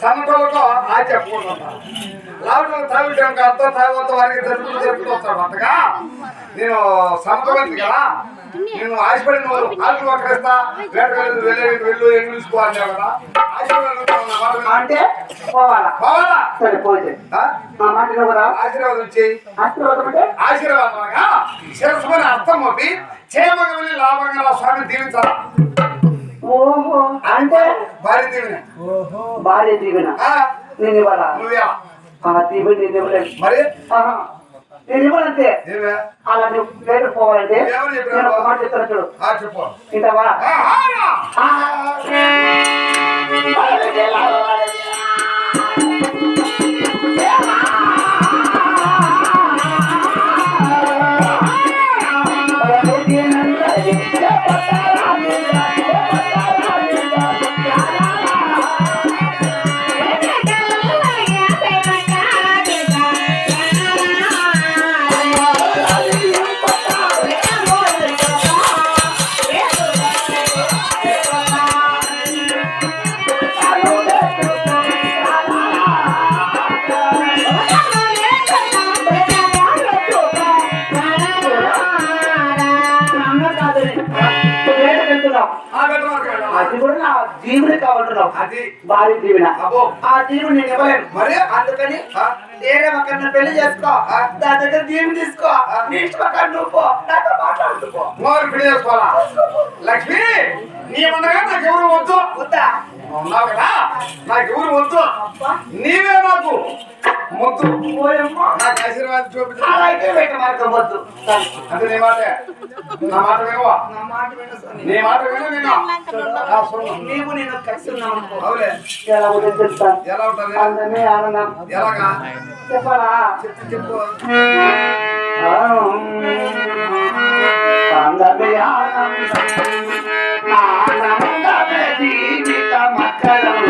సన్నటోళ్ళతో ఆ చెప్పకూడదు లావుటోళ్ళు తాగుతాం అంత తాగుతా వారికి జరుపుతూ వస్తాడు అంతగా. నేను సమతమైంది కదా. నేను ఆశపడి నువ్వు ఆకులు అక్కడేస్తా వేటకెళ్ళి వెళ్ళి వెళ్ళు ఎండు చూసుకోవాలి కదా. అంటే పోవాలా? పోవాలా? సరే పోతే ఆశీర్వాదం ఇచ్చేయి ఆశీర్వాదం అంటే? ఆశీర్వాదం అనగా శిరస్సుమని అర్థం వెళ్ళి లాభంగా స్వామిని దీవించాలా? ఓహో అంటే? భారీ దీవెన భార్య దీవెన ఆ, నేను ఇవ్వాలా నువ్వే. దీవెన నేను ఇవ్వలేదు మరి. నేను ఇవ్వనంతే. ఏమే? అలా నువ్వు వేరే పోవాలంటే? నేను ఒక మాట చెప్తాను చూడు. ఆ చెప్పు. వింటావా? భారీ దీవెన అబ్బో. ఆ జీవుని నేను ఇవ్వలేను మరి? అందుకని? వేరే ఒకరిని పెళ్ళి చేసుకో? దాని దగ్గర దీవుని తీసుకో? నీ ఇష్టం నువ్వు నాతో మాట్లాడుతూ పో మోరు పిడి చేసుకోవాలా లక్ష్మి నీ ఉండగా నాకు ఎవరు వద్దు? వద్దా? ఉన్నావు కదా నాకు ఎవరు వద్దు? నీవే నాకు ముద్దు. నాకు ఆశీర్వాదం చూపించు. అలా అయితే వేట మార్గం వద్దు. అంటే నీ మాటే. నా మాట వినవా? నా మాట విను నేను. నీవు నేను కలిసి అనుకో అవులే. ఎలా ఉంటుంది ఎలా ఉంటది అందమే ఆనందం. ఎలాగా? చెప్పాలా? చెప్పు చెప్పు. అందమే ఆనందం. ఆనందమే జీవిత మకరందం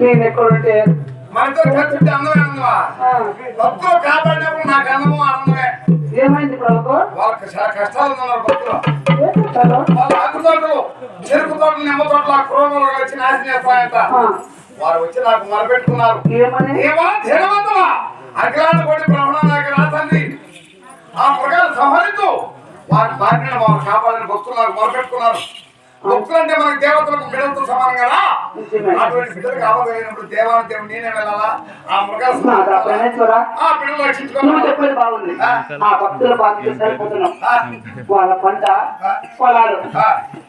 నేను ఎక్కడుంటే మనతో ఖర్చుంటే అందమే అందమా? భక్తులు కాపాడినప్పుడు నాకు అందము ఆనందమే. ఏమైంది ప్రభుత్వం వాళ్ళకి చాలా కష్టాలు ఉన్నారు భక్తులు. ఏం చెప్తారు? వాళ్ళ ఆకు తోటలు చెరుకు తోటలు నిమ్మ తోటలు ఆ కురోగలు వచ్చి నాశనం చేస్తాయంట. వారు వచ్చి నాకు మొరపెట్టుకున్నారు. ఏమా ధీరవంతమా అఖిలాండ కోటి బ్రహ్మణ నాయకు రాతండి ఆ మృగాలు సంహరించు. వారి భార్యను వారు కాపాడని భక్తులు నాకు మొరపెట్టుకున్నారు. అంటే మనకి దేవతలకు బిడ్డలతో సమానం కదా. అటువంటి బిడ్డలు దేవాలయ దేవుడు నేనే వెళ్ళాలా? ఆ మృగాలు ఆ బిడ్డలు నువ్వు రక్షించుకోవాలి చెప్పేది బాగుంది. ఆ. భక్తుల బాధ్యత సరిపోతున్నాం. ఆ, వాళ్ళ పంట. పొలాలు.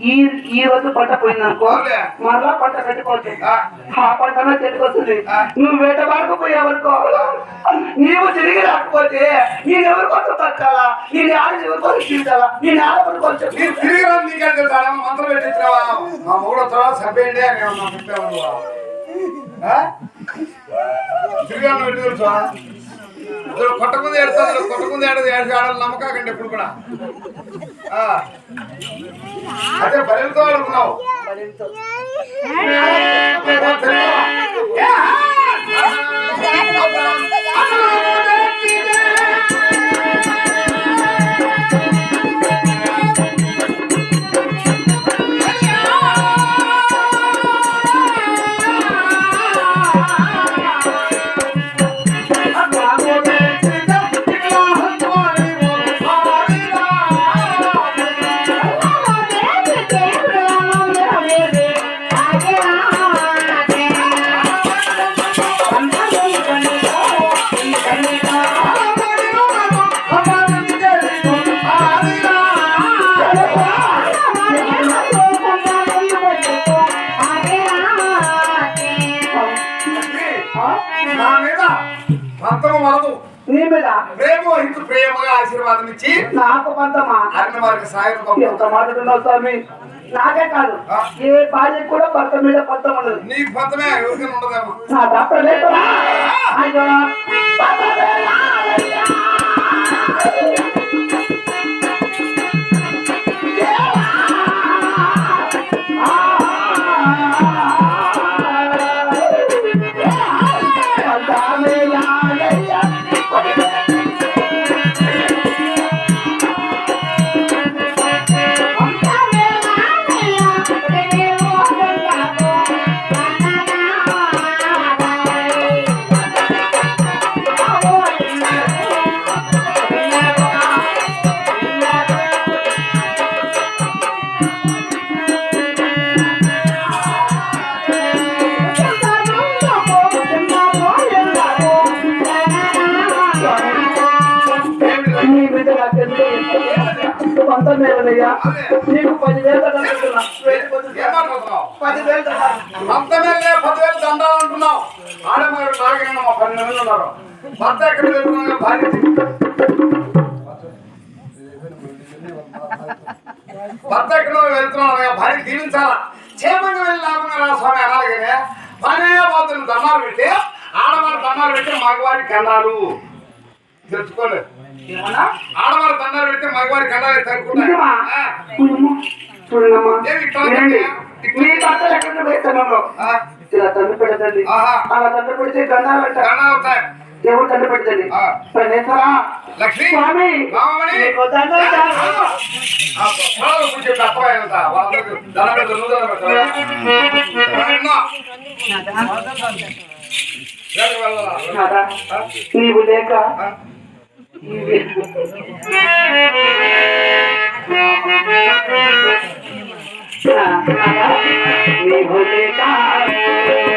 ఈ ఈ రోజు పంట పోయిందనుకో. మరలా పంట పెట్టుకోవచ్చు. ఆ. పంటలో చెట్టుకొస్తుంది. నువ్వు వేట వరకు పోయావనుకో నీవు తిరిగి రాకపోతే నేను ఎవరి కోసం బతకాలా? నేను ఆడ ఎవరి కోసం జీవితాలా? నేను ఆడపడి కోసం నీకు తిరిగి రాదు మంత్రం పెట్టించినావా మా మూడో తర్వాత సభ్యండి అని ఏమన్నా ఆ? తిరిగి పెట్టి తెలుసా ఇదిగో కొట్టకుంది ఏడుతుంది కొట్టకుంది ఏడదు ఏడు ఆడాలి నమ్మకాకండి ఎప్పుడు కూడా. అదే బలితో ఆడుతున్నావు నా మీద పంతము వరదు నీ మీద ప్రేమ వహించు ప్రేమగా ఆశీర్వాదం ఇచ్చి నాకు పంతమా అన్ని వారికి సాయం ఎంత మాట్లాడుతున్నావు స్వామి నాకే కాదు. ఏ భార్య కూడా భర్త మీద పంతం ఉండదు. నీకు పంతమే ఎవరికైనా ఉండదేమో. నా డాక్టర్ లేకురా నీకు పదివేలు పదివేలు. పంతమే పదివేలు దండాలు అంటున్నావు. ఆడమగారు నాగైనా మా పన్నెండు మంది ఉన్నారు. భర్త ఎక్కడ వెళ్తున్నా భార్య భర్త ఎక్కడ వెళ్తున్నావు? భార్య దీవించాలా? క్షేమంగా వెళ్ళి రా స్వామి అలాగే పనే పోతున్న దండాలు పెట్టి ఆడవారి దండాలు పెట్టి మగవారి కన్నాలు తెలుసుకోలేదు? ఆడవారి దండాలు పెడితే మగవారి కన్నాలు తగ్గుతాయి. అలా తండ్రి పెడితే గంధాలు అంట కన్నాలు వస్తాయి దేవుడు తండ్రి పెడతండి. ప్రణేశ్వరా లక్ష్మి స్వామి దండం దండం దండం? నీవు లేక ఆ? ఈ-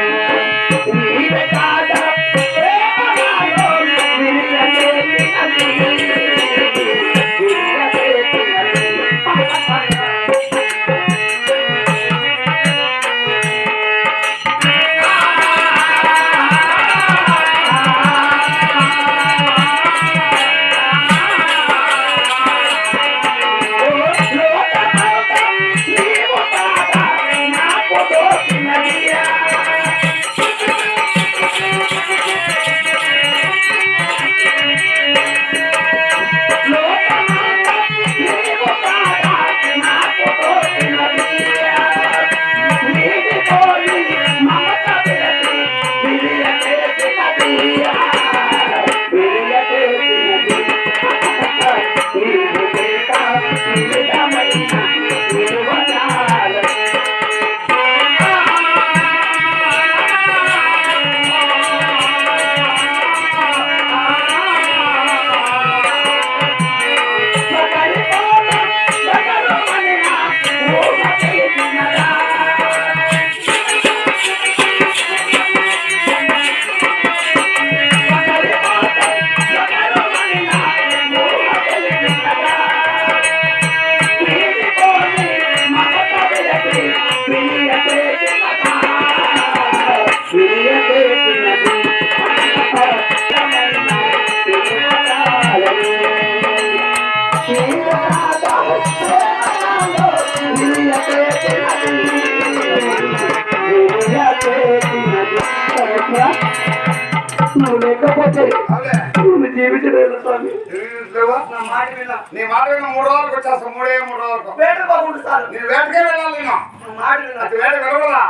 లేకపోతే అవులే నేను జీవించలేదు స్వామి? నా మాట విన్నా మూడు రోజులకు వచ్చేస్తాం మూడే మూడు రోజులకు. వేట బాగుండు సార్. నేను వేటకే వెళ్ళాలి నేను. నా మాట విన్నా అది వేట వెళ్ళకూడదా?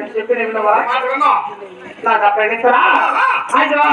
చెప్పి చెప్పి విన్నవా నాకు అప్పగిస్తారా అయ్యో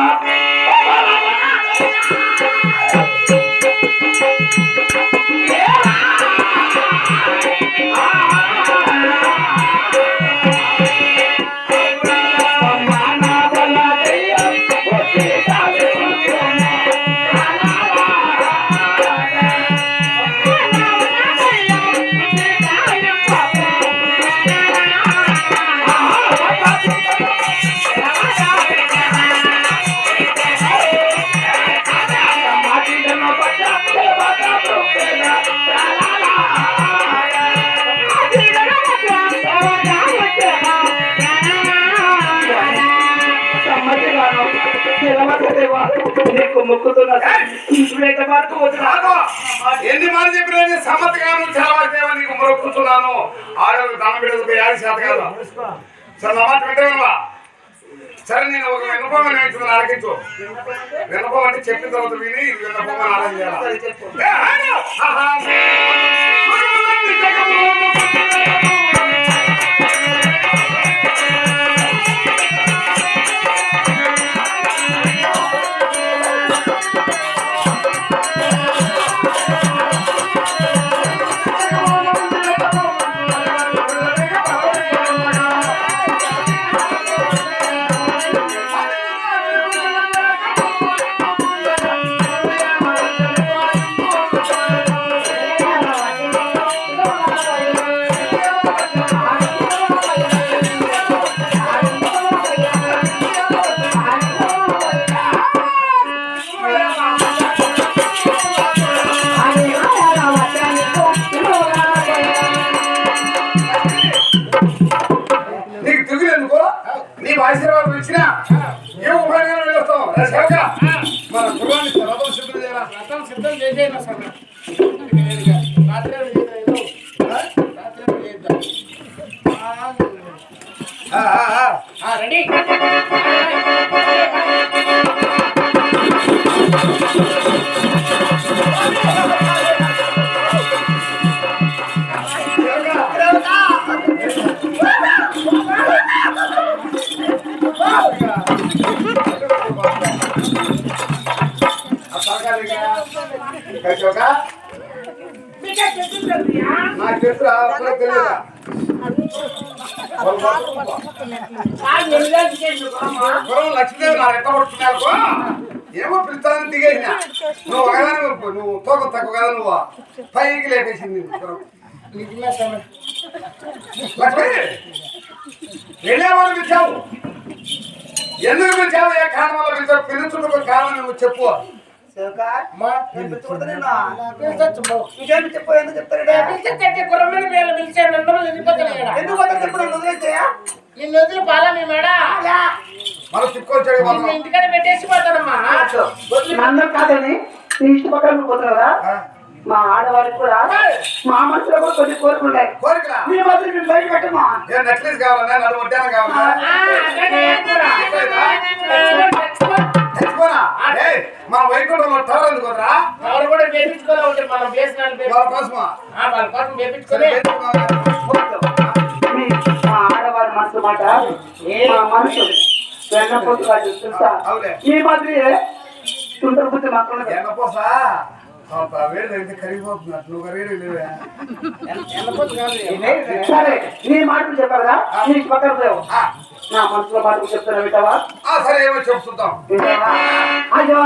నీకు మొక్కుతున్నా మార్పు రాఘవ, ఎన్ని మాట చెప్పినా సమ్మతిగాను చాలా దేవా నీకు మొక్కుతున్నాను ఆడవాళ్ళకి దండం పెడదు యాది శాత కాదు? సరే నా మాట వింటావా? సరే నేను ఒక విన్నపం నేర్చుకుని ఆలకించు. విన్నపం అంటే చెప్పిన తర్వాత విని ఇది విన్నపం ఆలోచించాలి? నువ్వు తోక తక్కువ కదా నువ్వు పైకి లేపేసింది. లక్ష్మి వెళ్ళేవాడు పిలిచావు ఎందుకు పిలిచావు? ఏ కారణం వల్ల పిలిచావు? పిలుచుటకు కారణం నువ్వు చెప్పు. ఇంకేమి చెప్పు? ఎందుకు చెప్తాడు గుర్రం మీద పిలిచాడు ఎందుకు చెప్పు? నన్ను వదిలి పాలా మీ మేడ. మనం. తిప్పుకొచ్చాడు ఇంటికాడ పెట్టేసి పోతానమ్మా. కాదని ఇష్ట పక్కన పోతున్నారా మా ఆడవారికి కూడా మా మనసులో కూడా కొన్ని కోరికలు ఉన్నాయి మీ మధ్య మేము బయట పెట్టమా నెక్లెస్ కావాలన్నా నన్ను వడ్డానం కావాలా మన వైకుంఠంలో టవర్ ఎవరు కూడా ఉంటారు మనం వేసిన వాళ్ళ కోసమా వాళ్ళ కోసం మా ఆడవారి మనసు మాట మా మనసు వెన్నపోతు కాదు తెలుసా అవులే. ఈ మధ్య తుంటరు బుద్ధి మాత్రం ఎండపోసా కొంత వేడి తగ్గితే కరిగిపోతున్నట్టు నువ్వు కరిగి లేవే. ఎండపోతు కాదు సరే నీ మాటలు చెప్పారా నీకు పక్కన లేవు ఆ, నా మనసులో మాటలు చెప్తున్నా వింటావా? ఆ, సరే ఏమో చెప్పు చూద్దాం వింటావా? అయ్యో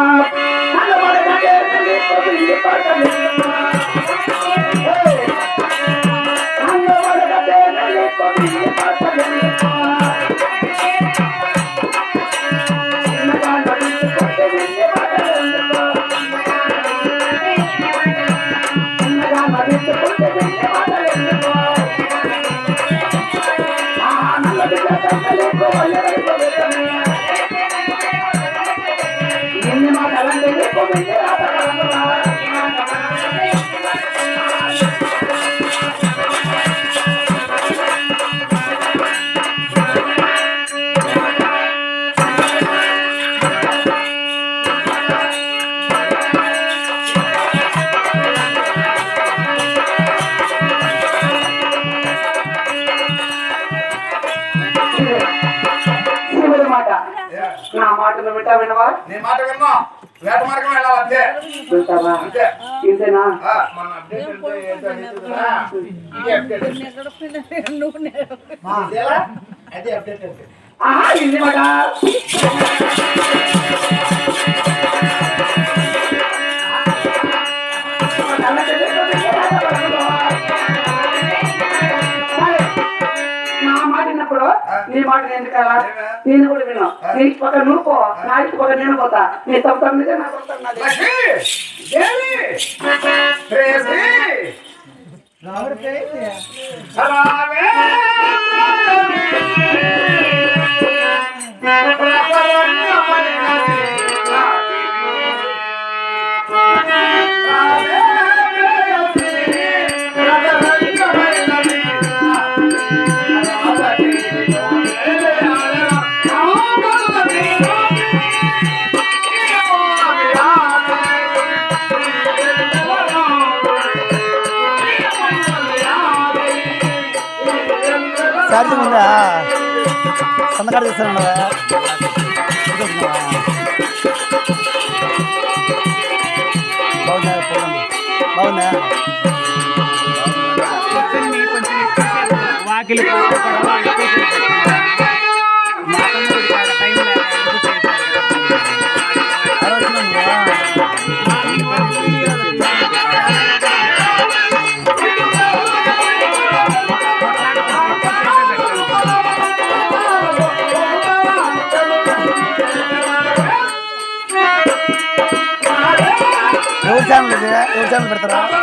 నీ మాట విన్నా వేట మార్గం వెళ్ళాలి అంతే వింటావా అంతే ఇంతేనా ఆ, మన అప్డేట్ అంటే ఏంటో అడుగుతున్నా. ఇదే అప్డేట్ ఇదేలా? అదే అప్డేట్ అంటే నీ మాట ఎందుకలా నేను కూడా విను నీ పక్క నువ్వు పో. నా ఇంటి పక్క నేను పోతా. నీ తప్ప మీదే నా నాదే. లక్ష్మి దేవి ఛానల్ పెడతారా?